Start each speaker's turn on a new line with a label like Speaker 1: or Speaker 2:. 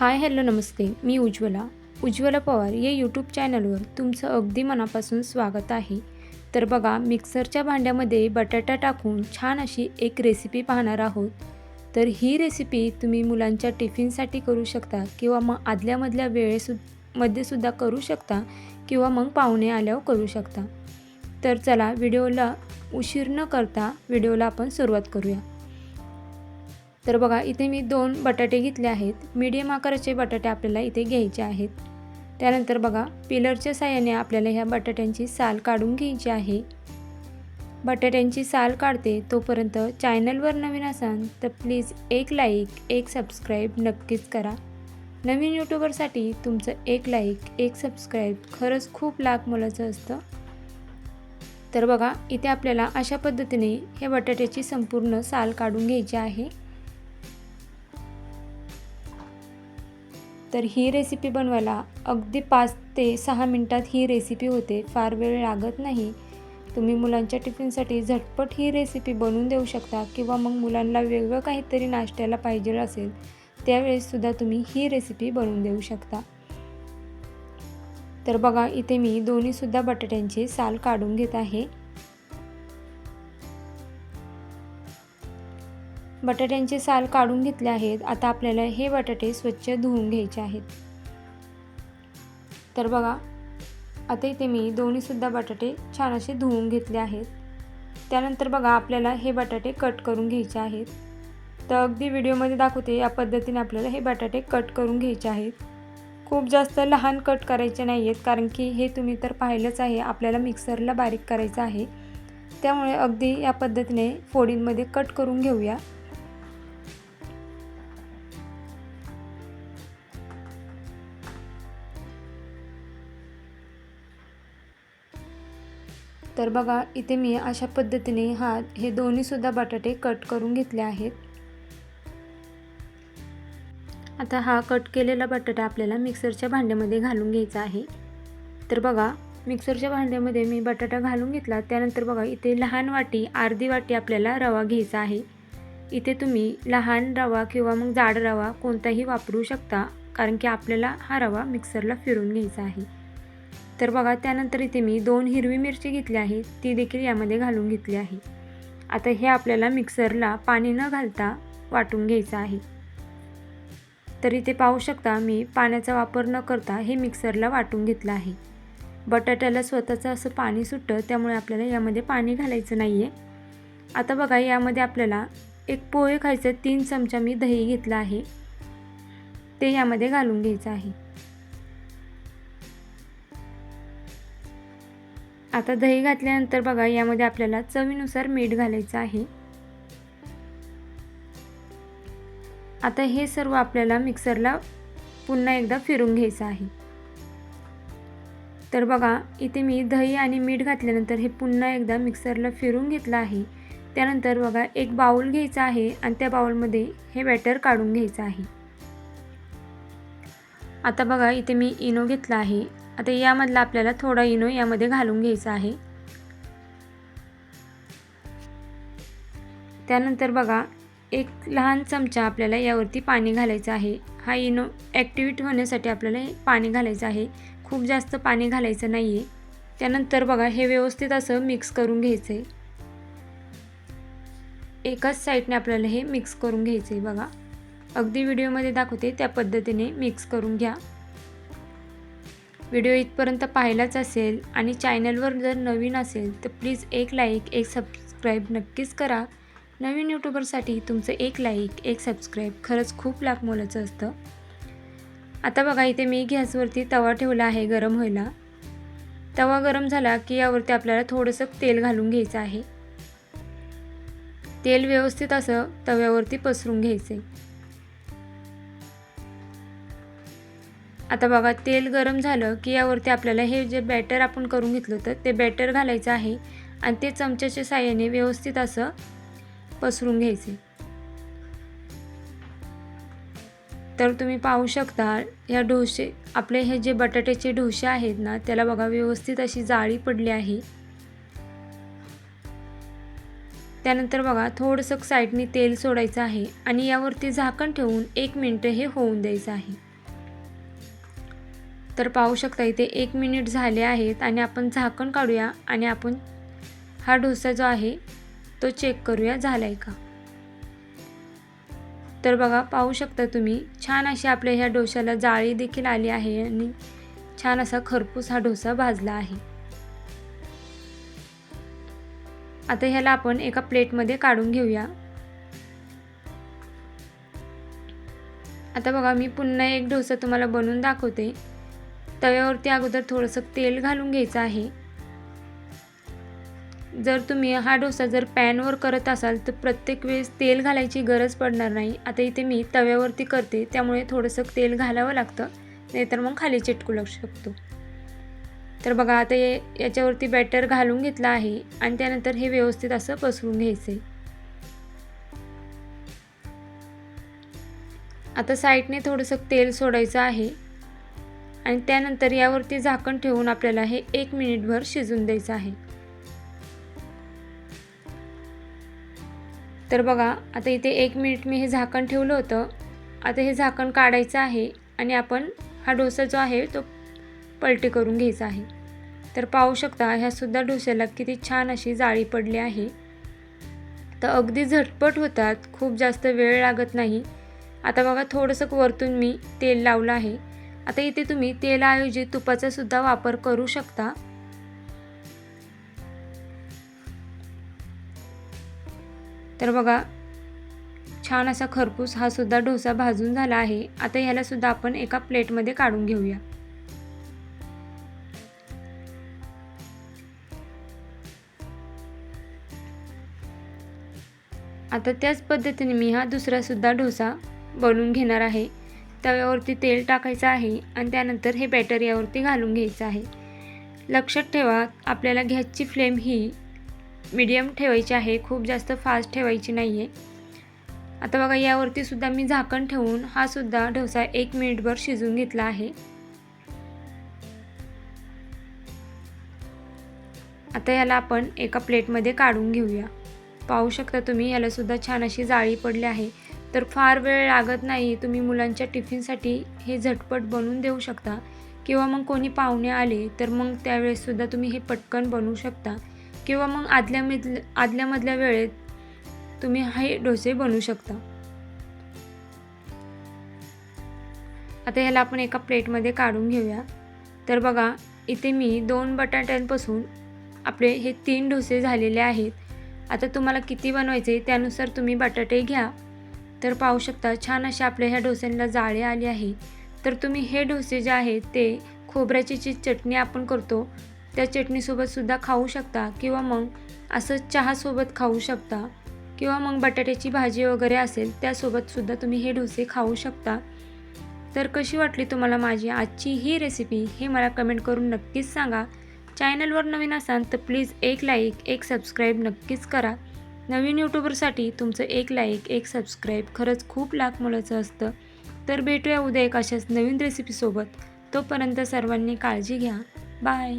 Speaker 1: हाय hello नमस्ते. मी उज्ज्वला. उज्ज्वला पवार या यूट्यूब चॅनलवर तुमचं अगदी मनापासून स्वागत आहे. तर बघा मिक्सरच्या भांड्यामध्ये बटाटा टाकून छान अशी एक रेसिपी पाहणार आहोत. तर ही रेसिपी तुम्ही मुलांच्या टिफिनसाठी करू शकता किंवा मग आदल्यामधल्या वेळेसु मध्ये सुद्धा करू शकता किंवा मग पाहुणे आल्यावर करू शकता. तर चला व्हिडिओला उशीर न करता व्हिडिओला आपण सुरुवात करूया. तर बघा इथे मी दोन बटाटे घेतले आहेत. मीडियम आकाराचे बटाटे आपल्याला इथे घ्यायचे आहेत. त्यानंतर बघा पिलरच्या साह्याने आपल्याला ह्या बटाट्यांची साल काढून घ्यायची आहे. बटाट्यांची साल काढते तोपर्यंत चॅनलवर नवीन असाल तर प्लीज एक लाईक एक सबस्क्राईब नक्कीच करा. नवीन यूट्यूबरसाठी तुमचं एक लाईक एक सबस्क्राईब खरंच खूप लाख मोलाचं असतं. तर बघा इथे आपल्याला अशा पद्धतीने हे बटाट्याची संपूर्ण साल काढून घ्यायची आहे. तर ही रेसिपी बनवायला अगदी पाच ते सहा मिनटात ही रेसिपी होते. फार वेळ लागत नाही. तुम्ही मुलांच्या टिफिनसाठी झटपट ही रेसिपी बनवून देऊ शकता किंवा मग मुलांना वेगळं काहीतरी नाश्त्याला पाहिजे असेल त्यावेळेससुद्धा तुम्ही ही रेसिपी बनवून देऊ शकता. तर बघा इथे मी दोन्हीसुद्धा बटाट्यांची साल काढून घेत आहे. बटाट्यांचे साल काढून घेतले आहेत. आता आपल्याला हे बटाटे स्वच्छ धुवून घ्यायचे आहेत. तर बघा आता इथे मी दोन्हीसुद्धा बटाटे छान असे धुवून घेतले आहेत. त्यानंतर बघा आपल्याला हे बटाटे कट करून घ्यायचे आहेत. तर अगदी व्हिडिओमध्ये दाखवते या पद्धतीने आपल्याला हे बटाटे कट करून घ्यायचे आहेत. खूप जास्त लहान कट करायचे नाही आहेत कारण की हे तुम्ही तर पाहिलंच आहे आपल्याला मिक्सरला बारीक करायचं आहे. त्यामुळे अगदी या पद्धतीने फोडींमध्ये कट करून घेऊया. तर बघा इथे मी अशा पद्धतीने हा हे दोन्हीसुद्धा बटाटे कट करून घेतले आहेत. आता हा कट केलेला बटाटा आपल्याला मिक्सरच्या भांड्यामध्ये घालून घ्यायचा आहे. तर बघा मिक्सरच्या भांड्यामध्ये मी बटाटा घालून घेतला. त्यानंतर बघा इथे लहान वाटी अर्धी वाटी आपल्याला रवा घ्यायचा आहे. इथे तुम्ही लहान रवा किंवा मग जाड रवा कोणताही वापरू शकता कारण की आपल्याला हा रवा मिक्सरला फिरून घ्यायचा आहे. तर बघा त्यानंतर इथे मी दोन हिरवी मिरची घेतली आहे ती देखील यामध्ये घालून घेतली आहे. आता हे आपल्याला मिक्सरला पाणी न घालता वाटून घ्यायचं आहे. तर इथे पाहू शकता मी पाण्याचा वापर न करता हे मिक्सरला वाटून घेतलं आहे. बटाट्याला स्वतःचं असं पाणी सुटतं त्यामुळे आपल्याला यामध्ये पाणी घालायचं नाही आहे आता बघा यामध्ये आपल्याला एक पोहे खायचं तीन चमचा मी दही घेतलं आहे. ते यामध्ये घालून घ्यायचं आहे. आता दही घातल्यानंतर बघा यामध्ये आपल्याला चवीनुसार मीठ घालायचं आहे. आता हे सर्व आपल्याला मिक्सरला पुन्हा एकदा फिरून घ्यायचं आहे. तर बघा इथे मी दही आणि मीठ घातल्यानंतर हे पुन्हा एकदा मिक्सरला फिरून घेतलं आहे. त्यानंतर बघा एक बाऊल घ्यायचा आहे आणि त्या बाऊलमध्ये हे बॅटर काढून घ्यायचं आहे. आता बघा इथे मी इनो घेतला आहे. आता यामधला आपल्याला थोडा इनो यामध्ये घालून घ्यायचा आहे. त्यानंतर बघा एक लहान चमचा आपल्याला यावरती पाणी घालायचं आहे. हा इनो ॲक्टिवेट होण्यासाठी आपल्याला पाणी घालायचं आहे. खूप जास्त पाणी घालायचं नाही आहे त्यानंतर बघा हे व्यवस्थित असं मिक्स करून घ्यायचं आहे एकाच साईडने आपल्याला हे मिक्स करून घ्यायचं आहे बघा. अगदी व्हिडिओमध्ये दाखवते त्या पद्धतीने मिक्स करून घ्या. व्हिडिओ इथपर्यंत पाहिलाच असेल आणि चॅनलवर जर नवीन असेल तर प्लीज एक लाईक एक सबस्क्राईब नक्कीच करा. नवीन यूट्यूबरसाठी तुमचं एक लाईक एक सबस्क्राईब खरंच खूप लाख मोलाचं असतं. आता बघा इथे मी गॅसवरती तवा ठेवला आहे गरम व्हायला. तवा गरम झाला की यावरती आपल्याला थोडंसं तेल घालून घ्यायचं आहे. तेल व्यवस्थित असं तव्यावरती पसरून घ्यायचं आहे आता बघा तेल गरम झालं की यावरती आपल्याला हे जे बॅटर आपण करून घेतलं होतं ते बॅटर घालायचं आहे आणि ते चमच्याच्या साह्याने व्यवस्थित असं पसरून घ्यायचे. तर तुम्ही पाहू शकता या डोसे आपले हे जे बटाट्याचे डोसे आहेत ना त्याला बघा व्यवस्थित अशी जाळी पडली आहे. त्यानंतर बघा थोडंसं साईडने तेल सोडायचं आहे आणि यावरती झाकण ठेवून एक मिनटं हे होऊन द्यायचं आहे. तर पाहू शकता इथे एक मिनिट झाले आहेत आणि आपण झाकण काढूया आणि आपण हा डोसा जो आहे तो चेक करूया झाला आहे का? तर बघा पाहू शकता तुम्ही छान अशी आपल्या ह्या डोशाला जाळी देखील आली आहे आणि छान असा खरपूस हा डोसा भाजला आहे. आता ह्याला आपण एका प्लेटमध्ये काढून घेऊया. आता बघा मी पुन्हा एक डोसा तुम्हाला बनवून दाखवते. तव्यावरती अगोदर थोडंसं तेल घालून घ्यायचं आहे. जर तुम्ही हा डोसा जर पॅनवर करत असाल तर प्रत्येक वेळेस तेल घालायची गरज पडणार नाही. आता इथे मी तव्यावरती करते त्यामुळे थोडंसं तेल घालावं लागतं. नाहीतर मग खाली चिटकू लागू शकतो. तर बघा आता हे याच्यावरती बॅटर घालून घेतलं आहे आणि त्यानंतर हे व्यवस्थित असं पसरून घ्यायचं आहे आता साईडने थोडंसं तेल सोडायचं आहे. आणि त्यानंतर यावरती झाकण ठेवून आपल्याला हे एक मिनिटभर शिजून द्यायचं आहे. तर बघा आता इथे एक मिनिट मी हे झाकण ठेवलं होतं. आता हे झाकण काढायचं आहे आणि आपण हा डोसा जो आहे तो पलटी करून घ्यायचा आहे. तर पाहू शकता ह्यासुद्धा डोस्याला किती छान अशी जाळी पडली आहे. तर अगदी झटपट होतात खूप जास्त वेळ लागत नाही. आता बघा थोडंसं वरतून मी तेल लावलं आहे. आता इथे तुम्ही तेलाऐवजी तुपाचा सुद्धा वापर करू शकता. तर बघा छान असा खरपूस हा सुद्धा डोसा भाजून झाला आहे. आता ह्याला सुद्धा आपण एका प्लेटमध्ये काढून घेऊया. आता त्याच पद्धतीने मी हा दुसरा सुद्धा डोसा बनवून घेणार आहे. तव्यावरती तेल टाकायचं आहे आणि त्यानंतर हे बॅटर यावरती घालून घ्यायचं आहे. लक्षात ठेवा आपल्याला गॅसची फ्लेम ही मीडियम ठेवायची आहे खूप जास्त फास्ट ठेवायची नाही आहे आता बघा यावरती सुद्धा मी झाकण ठेवून हा सुद्धा डोसा एक मिनिटभर शिजून घेतला आहे. आता याला आपण एका प्लेटमध्ये काढून घेऊया. पाहू शकता तुम्ही यालासुद्धा छान अशी जाळी पडली आहे. तर फार वेळ लागत नाही तुम्ही मुलांच्या टिफिनसाठी हे झटपट बनवून देऊ शकता. किंवा मग कोणी पाहुणे आले तर मग त्यावेळेससुद्धा तुम्ही हे पटकन बनवू शकता. किंवा मग आदल्यामधल्या आदल्यामधल्या वेळेत तुम्ही हे डोसे बनवू शकता. आता ह्याला आपण एका प्लेटमध्ये काढून घेऊया. तर बघा इथे मी दोन बटाट्यांपासून आपले हे तीन डोसे झालेले आहेत. आता तुम्हाला किती बनवायचे त्यानुसार तुम्ही बटाटे घ्या. तर पाहू शकता छान असे आपल्या ह्या डोस्यांना जाळे आले आहे. तर तुम्ही हे डोसे जे आहेत ते खोबऱ्याची जी चटणी आपण करतो त्या चटणीसोबतसुद्धा खाऊ शकता किंवा मग असं चहासोबत खाऊ शकता किंवा मग बटाट्याची भाजी वगैरे असेल त्यासोबतसुद्धा तुम्ही हे डोसे खाऊ शकता. तर कशी वाटली तुम्हाला माझी आजची ही रेसिपी हे मला कमेंट करून नक्कीच सांगा. चॅनलवर नवीन असाल तर प्लीज एक लाईक एक सबस्क्राईब नक्कीच करा. नवीन यूट्यूबरसाठी तुमचं एक लाईक एक सबस्क्राईब खरंच खूप लाख मोलाचं असतं. तर भेटूया उद्या एक अशाच नवीन रेसिपीसोबत तोपर्यंत सर्वांनी काळजी घ्या. बाय